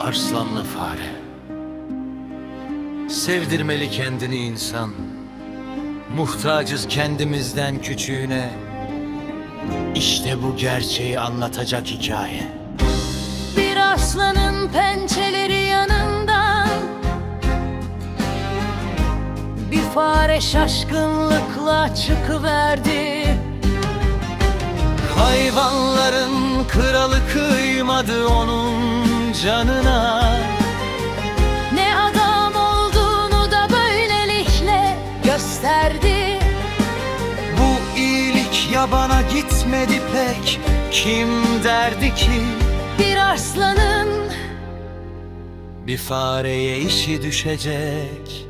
Arslanlı fare. Sevdirmeli kendini insan. Muhtacız kendimizden küçüğüne. İşte bu gerçeği anlatacak hikaye. Bir aslanın pençeleri yanında. Bir fare şaşkınlıkla çıkıverdi. Hayvanların kralı kıymadı onun canına. Ne adam olduğunu da böylelikle gösterdi. Bu iyilik yabana gitmedi pek. Kim derdi ki? Bir arslanın Bir fareye işi düşecek.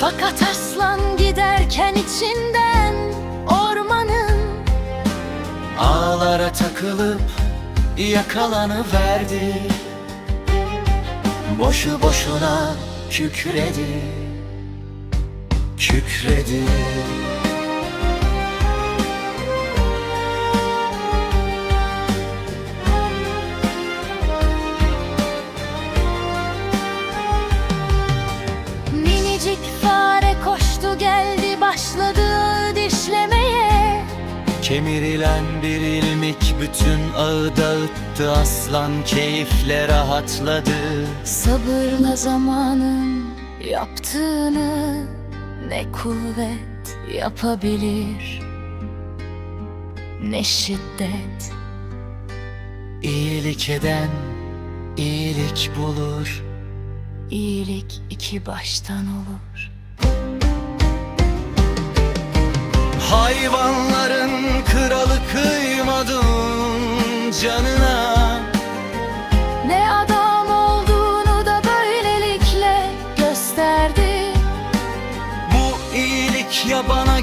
Fakat aslan giderken içinden ormanın Ağlara takılıp yakalanıverdi. Boşu boşuna kükredi Kükredi Kemirilen bir ilmik bütün ağı dağıttı Aslan keyifle rahatladı. Sabırla zamanın yaptığını ne kuvvet yapabilir ne şiddet. İyilik eden iyilik bulur. İyilik iki baştan olur. Hayvanların canına Ne adam olduğunu da böylelikle gösterdi. Bu iyilik yabana